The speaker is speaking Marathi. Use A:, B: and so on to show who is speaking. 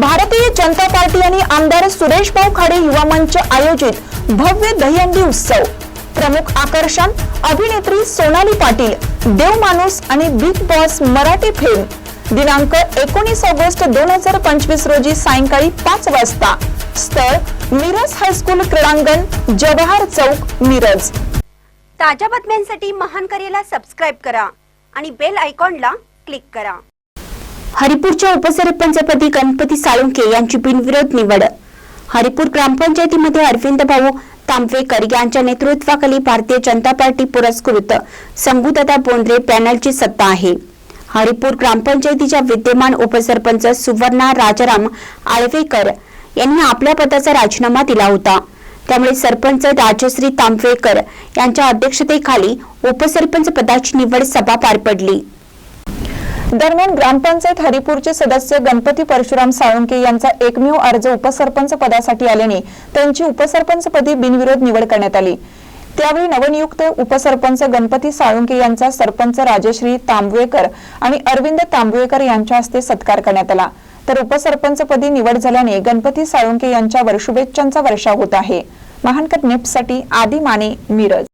A: भारतीय जनता पार्टी आणि आमदार सुरेश भाऊ खाडे युवा मंच आयोजित भव्य दहीहंडी उत्सव. प्रमुख आकर्षण अभिनेत्री सोनाली पाटील देव माणूस आणि बिग बॉस मराठी फिल्म दिनांक एकोणीस ऑगस्ट दोन हजार पंचवीस रोजी सायंकाळी पाच वाजता. स्थळ मिरज हायस्कूल क्रीडांगण जवाहर चौक मिरज.
B: ताज्या बातम्यांसाठी महान करेला सबस्क्राईब करा आणि बेल आयकॉनला क्लिक करा.
C: हरिपूरच्या उपसरपंचपदी गणपती साळुंके यांची बिनविरोध निवड. हरिपूर ग्रामपंचायतीमध्ये अरविंद भाऊ तांबवेकर यांच्या नेतृत्वाखाली भारतीय जनता पार्टी पुरस्कृत. संगुदादा बोंद्रे पॅनलची सत्ता आहे. हरिपूर ग्रामपंचायतीच्या विद्यमान उपसरपंच सुवर्णा राजाराम आळवेकर यांनी आपल्या पदाचा राजीनामा दिला होता. त्यामुळे सरपंच राजश्री तांबवेकर यांच्या अध्यक्षतेखाली उपसरपंच पदाची निवड सभा पार पडली.
A: दरम्यान ग्रामपंचायत हरिपूरचे सदस्य गणपती परशुराम साळुंके यांचा एकमेव अर्ज उपसरपंच पदासाठी आल्याने त्यांची उपसरपंचपदी बिनविरोध निवड करण्यात आली. त्यावेळी नवनियुक्त उपसरपंच गणपती साळुंके यांचा सरपंच राजश्री तांबवेकर आणि अरविंद तांबवेकर यांच्या हस्ते सत्कार करण्यात आला. तर उपसरपंचपदी निवड झाल्याने गणपती साळुंके यांच्यावर शुभेच्छांचा वर्षाव होत आहे. महानकर नेपसाठी आदी माने मिरज.